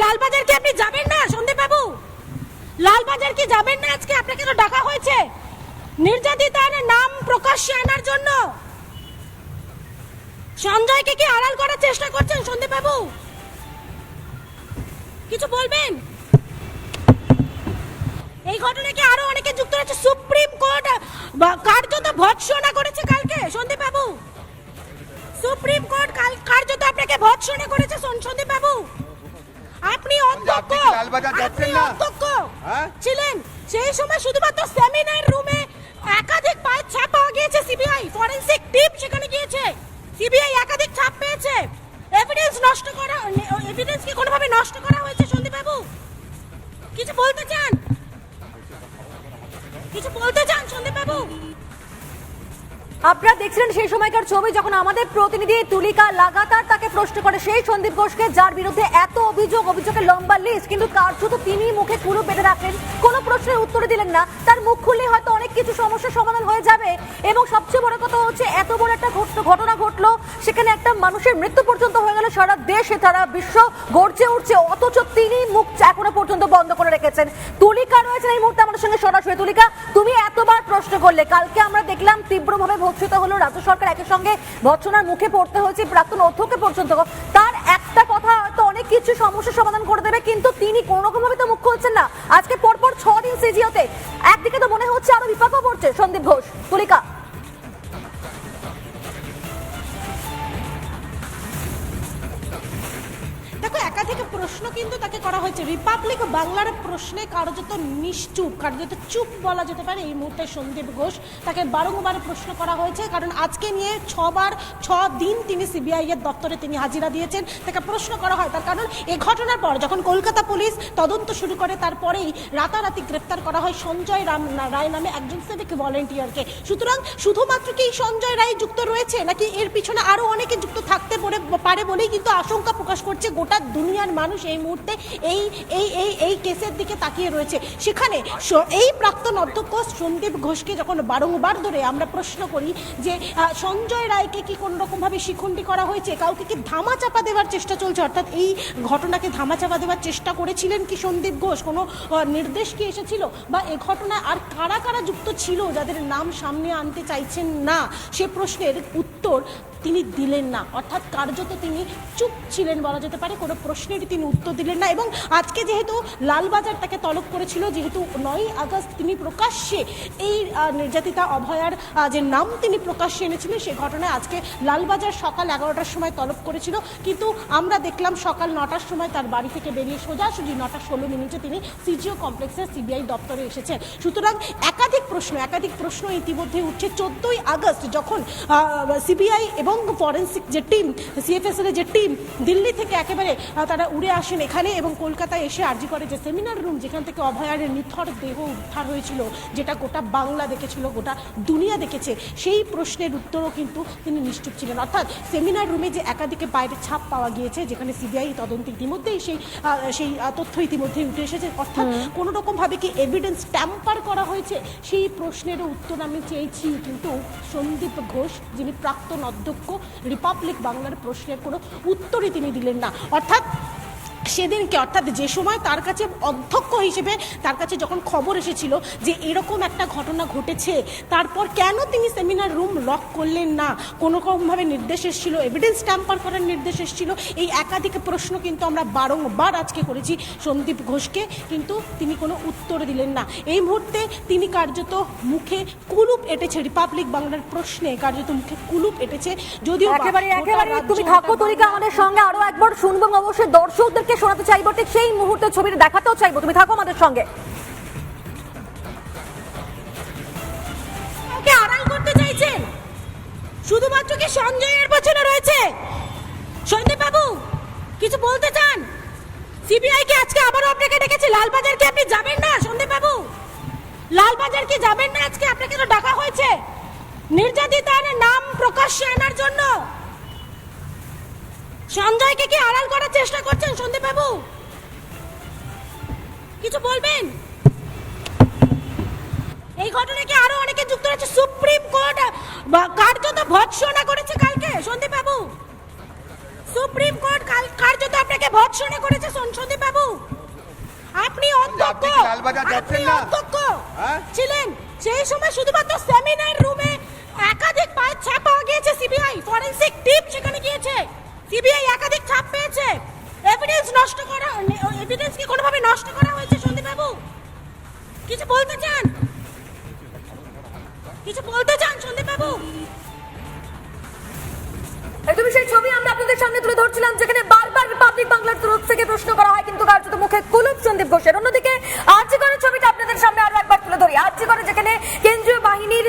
লালবাজার কি আপনি যাবেন না সন্দীপ বাবু লালবাজার কি যাবেন না? আজকে আপনাকে তো ডাকা হয়েছে। নির্যাতিতার নাম প্রকাশ্যে আনার জন্য। সঞ্জয়কে কি আড়াল করার চেষ্টা করছেন সন্দীপ বাবু কিছু বলবেন? এই ঘটনায় কি আরও অনেকে যুক্ত রয়েছে? সুপ্রিম কোর্ট কার্যত ভৎসনা করেছে কালকে সন্দীপ বাবু সুপ্রিম কোর্ট কাল, কার্যত আপনাকে ভৎসনা করেছে, সন- সন্দীপ আপনি কি লালবাজার যাচ্ছেন না? অধ্যক্ষ। হ্যাঁ? ছিলেন সেই সময় শুধুমাত্র সেমিনার রুমে একাধিক পায়ের ছাপ পাওয়া গিয়েছে সিবিআই। ফরেনসিক টিম সেখানে গিয়েছে। সিবিআই একাধিক ছাপ পেয়েছে। এভিডেন্স নষ্ট করা এভিডেন্স কি কোনোভাবে নষ্ট করা হয়েছে সন্দীপ বাবু কিছু বলতে চান? কিছু বলতে চান সন্দীপ বাবু আপনারা দেখছিলেন সেই সময়কার ছবি যখন আমাদের প্রতিনিধি তুলিকা লাগাতার তাকে প্রশ্ন করে, সেই সন্দীপ ঘোষকে যার বিরুদ্ধে এত অভিযোগ, অভিযোগের লম্বা লিস্ট কিন্তু শুধু তিনি মুখে কুরু বেঁধে রাখেন কোনো প্রশ্নের উত্তর দিলেন না। তার মুখ খুললে হয়তো অনেক কিছু সমস্যার সমাধান হয়ে যাবে। এবং সবচেয়ে বড় কথা হচ্ছে, এত বড় একটা ঘট- ঘটনা ঘটলো, সেখানে একটা মানুষের মৃত্যু পর্যন্ত হয়ে গেল সারা দেশে তারা বিশ্ব গর্জে উঠছে। অথচ তিনি মুখ এখনও পর্যন্ত বন্ধ করে রেখেছেন। তুলিকা রয়েছেন এই মুহূর্তে আমাদের সঙ্গে সরাসরি। তুলিকা, তুমি এতবার প্রশ্ন করলে, কালকে আমরা দেখলাম তীব্রভাবে ভর্ৎসিত হলো। রাজ্য সরকার একই সঙ্গে ভৎসনার মুখে পড়তে হয়েছে। প্রাক্তন অধ্যক্ষ পর্যন্ত। তার কিছু সমস্যা সমাধান করে দেবে, কিন্তু তিনি কোনো রকম ভাবে তো মুখ্য হচ্ছেন না। আজকে পরপর ছ দিন সিজিওতে। একদিকে তো মনে হচ্ছে আরও বিপাকও পড়ছে সন্দীপ ঘোষ। তুলিকা। প্রশ্ন কিন্তু তাকে করা হয়েছে। রিপাবলিক বাংলার প্রশ্নে কার্যত নিশ্চুপ, কার্যত চুপ বলা যেতে পারে। এই মুহূর্তে সন্দীপ ঘোষ তাকে বারংবার প্রশ্ন করা হয়েছে, কারণ আজকে নিয়ে ছবার ছ দিন তিনি সিবিআই এর দপ্তরে তিনি হাজিরা দিয়েছেন। তাকে প্রশ্ন করা হয় তার কারণ এ ঘটনার পর যখন কলকাতা পুলিশ তদন্ত শুরু করে, তারপরেই রাতারাতি গ্রেপ্তার করা হয় সঞ্জয় রাম রায় নামে একজন সিভিক ভলেন্টিয়ারকে সুতরাং শুধুমাত্র কি সঞ্জয় রায় যুক্ত রয়েছে, নাকি এর পিছনে আরও অনেকে যুক্ত থাকতে পারে বলেই কিন্তু আশঙ্কা প্রকাশ করছে গোটা দুনিয়ার মানুষ। এই মুহূর্তে এই এই এই এই কেসের দিকে তাকিয়ে রয়েছে। সেখানে এই প্রাক্তন অধ্যক্ষ সন্দীপ ঘোষকে যখন বারংবার ধরে আমরা প্রশ্ন করি যে সঞ্জয় রায়কে কি কোন রকম ভাবে শিখণ্ডী করা হয়েছে? কাউকে কি ধামা চাপা দেওয়ার চেষ্টা চলছে? অর্থাৎ এই ঘটনাকে ধামাচাপা দেওয়ার চেষ্টা করেছিলেন কি সন্দীপ ঘোষ? কোনো নির্দেশ কি এসেছিল? বা এ ঘটনায় আর কারা কারা যুক্ত ছিল যাদের নাম সামনে আনতে চাইছেন না? সে প্রশ্নের উত্তর তিনি দিলেন না। অর্থাৎ কার্যত তিনি চুপ ছিলেন বলা যেতে পারে, কোনো প্রশ্নেরই তিনি উত্তর দিলেন না। এবং আজকে যেহেতু লালবাজার তাকে তলব করেছিল, যেহেতু নয় আগস্ট তিনি প্রকাশ্যে এই নির্যাতিতা অভয়ার যে নাম তিনি প্রকাশ্যে এনেছিলেন, সে ঘটনায় আজকে লালবাজার সকাল এগারোটার সময় তলব করেছিল। কিন্তু আমরা দেখলাম সকাল নটার সময় তার বাড়ি থেকে বেরিয়ে সোজাসুজি নটা ষোলো মিনিটে তিনি সিজিও কমপ্লেক্সের সিবিআই দপ্তরে এসেছেন। সুতরাং একাধিক প্রশ্ন একাধিক প্রশ্ন ইতিমধ্যে উঠছে। চোদ্দই আগস্ট যখন সিবিআই এবং ফরেন্সিক যে টিম সিএফএসএল এর যে টিম দিল্লি থেকে একেবারে তারা উড়ে আসেন এখানে এবং কলকাতায় এসে আর্জি করে যে সেমিনার রুম যেখান থেকে অভয়ার নিথর দেহ উদ্ধার হয়েছিল যেটা গোটা বাংলা দেখেছিল গোটা দুনিয়া দেখেছে সেই প্রশ্নের উত্তরও কিন্তু তিনি নিশ্চুপ ছিলেন। অর্থাৎ সেমিনার রুমে যে একাধিকে বাইরে ছাপ পাওয়া গিয়েছে যেখানে সিবিআই তদন্ত ইতিমধ্যেই সেই সেই তথ্য ইতিমধ্যেই উঠে এসেছে অর্থাৎ কোনো রকম ভাবে কি এভিডেন্স ট্যাম্পার করা হয়েছে? সেই প্রশ্নেরও উত্তর আমি চেয়েছি কিন্তু সন্দীপ ঘোষ যিনি প্রাক্তন অধ্যক্ষ রিপাবলিক বাংলার প্রশ্নের কোনো উত্তরই তিনি দিলেন না। অর্থাৎ সেদিনকে অর্থাৎ যে সময় তার কাছে অধ্যক্ষ হিসেবে তার কাছে যখন খবর এসেছিল যে এরকম একটা ঘটনা ঘটেছে তারপর কেন তিনি সেমিনার রুম লক করলেন না? কোনো রকমভাবে নির্দেশ এসেছিল এভিডেন্স ট্যাম্পার করার নির্দেশ এসেছিল। এই একাধিক প্রশ্ন কিন্তু আমরা বারংবার আজকে করেছি সন্দীপ ঘোষকে কিন্তু তিনি কোনো উত্তর দিলেন না। এই মুহূর্তে তিনি কার্যত মুখে কুলুপ এঁটেছে রিপাবলিক বাংলার প্রশ্নে কার্যত মুখে কুলুপ এঁটেছে যদিও একেবারে একেবারে তুমি থাকো বাংলা- আমাদের সঙ্গে আরও একবার শুনব। অবশ্যই দর্শকদেরকে শোনাতে চাইব, ঠিক সেই মুহূর্তে ছবিটা দেখাতেও চাইব। তুমি থাকো আমাদের সঙ্গে। আড়াল করতে চাইছেন? শুধুমাত্র কি সঞ্জয়ের পেছনে রয়েছে? সন্দীপ বাবু কিছু বলতে চান? সিবিআই কি আজকে আবারও আপনাকে ডেকেছে লালবাজার কি আপনি যাবেন না সন্দীপ বাবু লালবাজার কি যাবেন না আজকে? আপনাকে তো ডাকা হয়েছে। নির্যাতিতার নাম প্রকাশ্যে আনার জন্য। সঞ্জয়কে কি আড়াল করার চেষ্টা করছেন সন্দীপ বাবু কিছু বলবেন? এই ঘটনায় কি আরও অনেকে যুক্ত রয়েছে? সুপ্রিম কোর্ট কার্যত ভৎসনা করেছে কালকে সন্দীপ বাবু সুপ্রিম কোর্ট কাল কার্যত আপনাকে ভৎসনা করেছে সঞ্জদীপ বাবু আপনি অধ্যক্ষ আপনি? অধ্যক্ষ হ্যাঁ? ছিলেন। সেই সময় শুধুমাত্র সেমিনার রুমে একাধিক পায়ের ছাপ গিয়েছে সিবিআই। ফরেনসিক টিম সেখানে গিয়েছে। সিবিআই একাধিক ছাপ পেয়েছে। এভিডেন্স নষ্ট করা এভিডেন্স কি কোনোভাবে নষ্ট করা হয়েছে সন্দীপ বাবু কিছু বলতে চান? কিছু বলতে চান সন্দীপ বাবু একদমই সেই ছবি আমরা আপনাদের সামনে তুলে ধরছিলাম, যেখানে বারবার রিপাবলিক বাংলার তরফ থেকে প্রশ্ন করা হয়, কিন্তু কার্যত মুখে কুলুপ সন্দীপ ঘোষের। অন্যদিকে আর্জি করে ছবিটা আপনাদের সামনে আরও একবার তুলে ধরি। করে যেখানে কেন্দ্রীয় বাহিনীর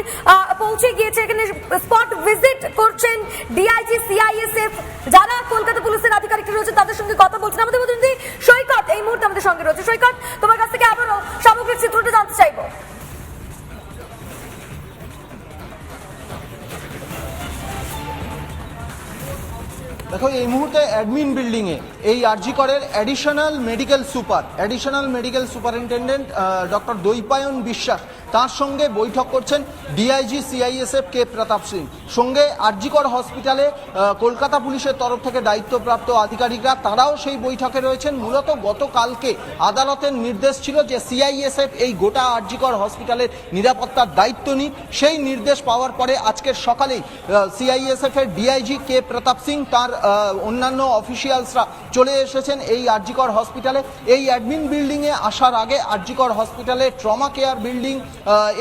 পৌঁছে গিয়েছে, এখানে স্পট ভিজিট করছেন ডিআইজি সিআইএসএফ যারা কলকাতা পুলিশের আধিকারিকরা রয়েছে তাদের সঙ্গে কথা বলছেন। আমাদের প্রতিনিধি সৈকত এই মুহূর্তে আমাদের সঙ্গে রয়েছে। সৈকত, তোমার কাছ থেকে আবারও সামগ্রিক চিত্রটা জানতে চাইব। দেখো, এই মুহূর্তে অ্যাডমিন বিল্ডিং এ এই আরজি করের additional medical super additional medical superintendent doctor Dwaipayan Biswas তার সঙ্গে বৈঠক করছেন DIG CISF K Pratap Singh. সঙ্গে আরজিকর হসপিটালে কলকাতা পুলিশের তরফ থেকে দায়িত্বপ্রাপ্ত আধিকারিকরা, তারাও সেই বৈঠকে রয়েছেন। মূলত গতকালকে আদালতের নির্দেশ ছিল যে সিআইএসএফ এই গোটা আরজিকর হসপিটালের নিরাপত্তার দায়িত্ব নিক। সেই নির্দেশ পাওয়ার পরে আজকের সকালেই সিআইএসএফ এর ডিআইজি কে প্রতাপ সিং তার অন্যান্য অফিসিয়ালসরা চলে এসেছেন এই আরজিকর হসপিটালে। এই অ্যাডমিন বিল্ডিংয়ে আসার আগে আরজিকর হসপিটালে ট্রমা কেয়ার বিল্ডিং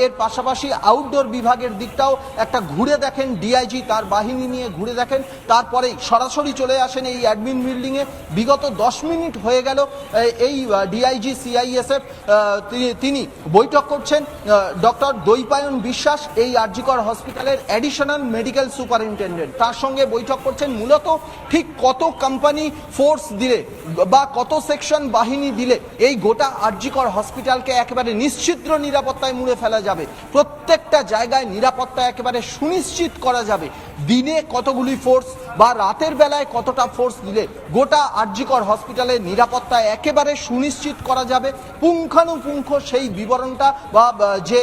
এর পাশাপাশি আউটডোর বিভাগের দিকটাও একটা ঘুরে দেখেন ডিআইজি তার বাহিনী নিয়ে ঘুরে দেখেন। তারপরেই সরাসরি চলে আসেন এই অ্যাডমিন বিল্ডিংয়ে বিগত দশ মিনিট হয়ে গেল এই ডিআইজি সিআইএসএফ তিনি বৈঠক করছেন। ডক্টর দৈপায়ন বিশ্বাস এই আরজিকর হসপিটালের অ্যাডিশনাল মেডিকেল সুপারিনটেন্ডেন্ট তার সঙ্গে বৈঠক করছেন মূলত ঠিক কত কোম্পানি ফোর্স দিলে বা কত সেকশন বাহিনী দিলে এই গোটা আরজিকর হসপিটালকে একেবারে নিশ্চিদ্র নিরাপত্তায় মুড়ে ফেলা যাবে। প্রত্যেকটা জায়গায় নিরাপত্তা একেবারে সুনিশ্চিত করা যাবে। দিনে কতগুলি ফোর্স বা রাতের বেলায় কতটা ফোর্স দিলে গোটা আরজিকর হসপিটালের নিরাপত্তা একেবারে সুনিশ্চিত করা যাবে? পুঙ্খানুপুঙ্খ সেই বিবরণটা বা যে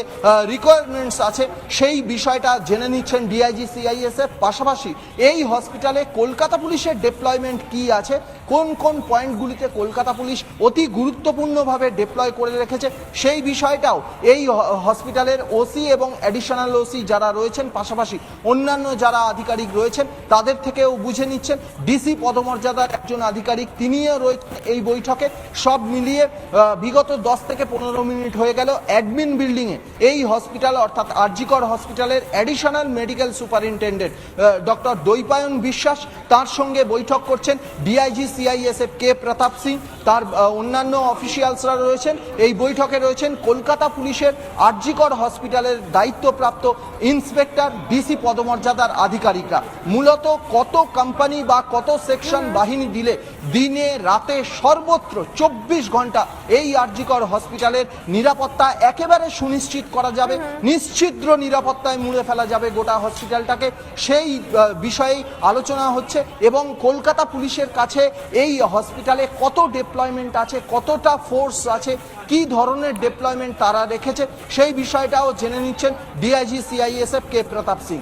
রিকোয়ারমেন্টস আছে, সেই বিষয়টা জেনে নিচ্ছেন ডিআইজি সিআইএসএফ পাশাপাশি এই হসপিটালে কলকাতা পুলিশের ডেপ্লয়মেন্ট কি আছে? কোন কোন পয়েন্টগুলিতে কলকাতা পুলিশ অতি গুরুত্বপূর্ণভাবে ডেপ্লয় করে রেখেছে? সেই বিষয়টাও এই হসপিটালের ওসি এবং অ্যাডিশনাল ওসি যারা রয়েছেন, পাশাপাশি অন্যান্য যারা আধিকারিক রয়েছেন, তাদের থেকেও বুঝে নিচ্ছেন। ডিসি পদমর্যাদার একজন আধিকারিক, তিনিও রয়েছেন এই বৈঠকে। সব মিলিয়ে বিগত দশ থেকে পনেরো মিনিট হয়ে গেল অ্যাডমিন বিল্ডিংয়ে। এই হসপিটাল, অর্থাৎ আরজিকর হসপিটালের additional medical superintendent doctor Dwaipayan Biswas, তার সঙ্গে বৈঠক করছেন DIG CISF K Pratap Singh, তার অন্যান্য অফিসিয়ালসরা রয়েছেন। এই বৈঠকে রয়েছেন কলকাতা পুলিশের আরজিকর হসপিটালের দায়িত্বপ্রাপ্ত ইন্সপেক্টর ডিসি পদমর্যাদার আধিকারিকরা। মূলত কত কোম্পানি বা কত সেকশন বাহিনী দিলে দিনে, রাতে সর্বত্র চব্বিশ ঘণ্টা এই আরজিকর হসপিটালের নিরাপত্তা একেবারে সুনিশ্চিত করা যাবে। নিশ্চিদ্র নিরাপত্তায় মুড়ে ফেলা যাবে গোটা হসপিটালটাকে সেই বিষয়েই আলোচনা হচ্ছে এবং কলকাতা পুলিশের কাছে এই হসপিটালে কত ডেপ্লয়মেন্ট আছে, কতটা ফোর্স আছে, কি ধরনের ডেপ্লয়মেন্ট তারা রেখেছে, সেই বিষয়টাও জেনে নিচ্ছেন DIG CISF K Pratap Singh